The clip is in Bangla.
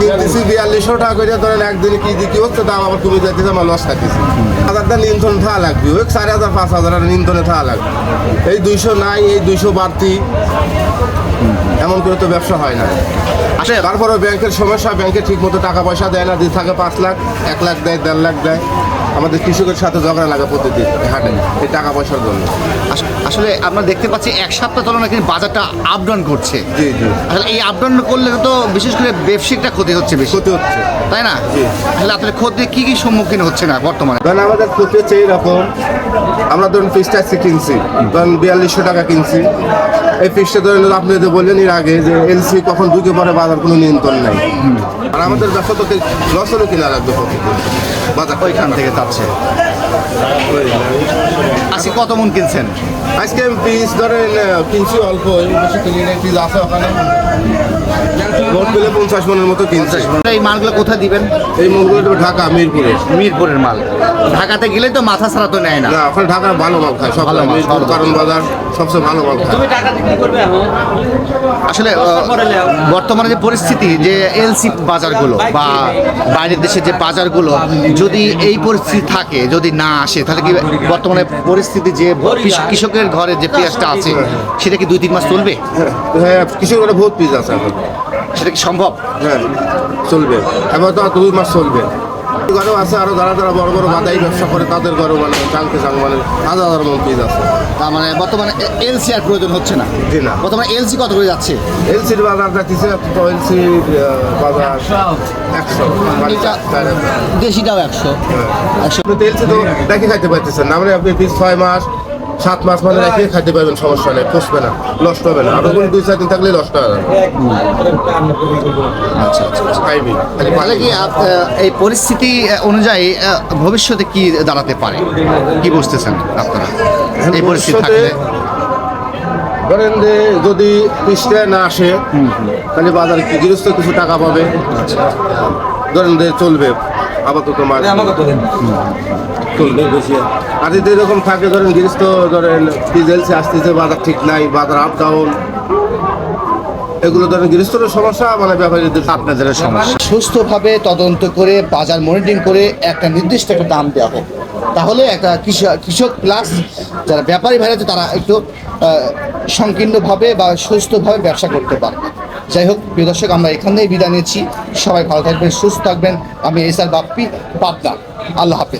কিনতেছি বিয়াল্লিশশো টাকা করে ধরেন একদিনে কি হচ্ছে? দাম আবার কমে যাইতেছে আমার লস খাইতেছি। হাজারটা লাগবে। ওই চার হাজার পাঁচ হাজার লাগবে। এই দুইশো নাই এই দুইশো বাড়তি। এমন করে তো ব্যবসা হয় না। আসলে তারপরে ব্যাংকের সমস্যা ব্যাংকে ঠিক মতো টাকা পয়সা দেয় না দিয়ে থাকে পাঁচ লাখ এক লাখ দেয় দেড় লাখ দেয়। আমাদের কৃষকের সাথে ঝগড়া লাগে প্রতিদিন হাটে এই টাকা পয়সার জন্য। আস- আসলে আমরা দেখতে পাচ্ছি এক সপ্তাহ তুলনায় কিন্তু বাজারটা আপ ডাউন করছে। জি জি। আসলে এই আপ ডাউন করলে তো বিশেষ করে ব্যবসায়িকটা ক্ষতি হচ্ছে বেশি? ক্ষতি হচ্ছে। তাই না? তাহলে আপনার ক্ষতি কি কি সম্মুখীন হচ্ছে না বর্তমানে? কারণ আমাদের ক্ষতি হচ্ছে এইরকম আমরা ধরুন ফিসটা আজকে কিনছি ধরুন বিয়াল্লিশশো টাকা কিনছি। এই ফিসটা ধরেন আপনি যে বললেন এর আগে যে এলসি কখন ঢুকে পরে বাজার কোনো নিয়ন্ত্রণ নাই। আর আমাদের ব্যবসা তো লস হলে কিনা লাগবে প্রতিদিন। বাজার ওইখান থেকে যাচ্ছে? আজকে কত মন কিনছেন? আজকে পিস ধরেন কিনছি অল্প বেশি কিনি না পিস আছে ওখানে। ভোট পেলে পঞ্চাশ মনের মতো কিনছে। এই মালগুলো কোথায় দিবেন? এই মালগুলো ঢাকা মিরপুরে। মিরপুরের মাল। ঢাকাতে গেলে তো মাথা ছাড়া তো নেয় না। না ওখানে ঢাকার ভালো মাল খায় সব ভালো মিরপুর কারণ বাজার সবচেয়ে ভালো মাল খায়। আসলে বর্তমানে যে পরিস্থিতি যে এলসি বাজারগুলো বা বাইরের দেশের যে বাজারগুলো যদি এই পরিস্থিতি থাকে যদি না আসে তাহলে কি বর্তমানে পরিস্থিতি যে কৃষ- কৃষকের ঘরে যে পেঁয়াজটা আছে সেটা কি দুই তিন মাস চলবে? হ্যাঁ কিছু করে বহুত পিস আছে এখন। সেটা কি সম্ভব? হ্যাঁ চলবে। এবার তো দুই মাস চলবে। ঘরেও আছে আরও যারা যারা বড় বড় বাদাই ব্যবসা করে তাদের ঘরেও মানে চালকে চাল মানে হাজার হাজার মন পিস আছে। তার মানে বর্তমানে এলসি আর প্রয়োজন হচ্ছে না? জি না। বর্তমানে এলসি কত করে যাচ্ছে? এলসির বাজার যাচ্ছে এলসি বাজার একশো হাজার। দেশিটাও একশো। একশো। আপনি তো এলসি তো দেখে খাইতে পারতেছেন না মানে আপনি পিস ছয় মাস সাত মাস মানে রেখে খাইতে পারবেন সমস্যা নেই পুষবে না নষ্ট হবে না। আরও কোনো দুই চার দিন থাকলে নষ্ট হবে না। আচ্ছা আচ্ছা আচ্ছা। খালি তাহলে কি এই পরিস্থিতি অনুযায়ী ভবিষ্যতে কি দাঁড়াতে পারে? কি বুঝতেছেন আপনারা? এই পরিস্থিতি থাকলে। ধরেন যে যদি পিসটা না আসে তাহলে বাজারে কি গৃহস্থ কিছু টাকা পাবে? ধরেন যে চলবে আপাতত মাছ চলবে আর যদি এরকম থাকে, ধরেন গৃহস্থ, ধরেন ডিজেলসে আসতেছে, বাজার ঠিক নাই, বাজার আপ ডাউন এগুলো ধরেন গৃহস্থর সমস্যা মানে ব্যাপারীদের আপনাদের সমস্যা। সুস্থভাবে তদন্ত করে, বাজার মনিটরিং করে একটা নির্দিষ্ট একটা দাম দেওয়া হোক। তাহলে একটা কৃষক কৃষক প্লাস যারা ব্যাপারী ভাইরা তারা একটু সংকীর্ণভাবে বা সুস্থভাবে ব্যবসা করতে পারবে। যাই হোক, প্রিয় দর্শক, আমরা এখানেই বিদায় নিচ্ছি। সবাই ভালো থাকবেন, সুস্থ থাকবেন। আমি এস আর বাপ্পি, পাবনা। আল্লাহ হাফেজ।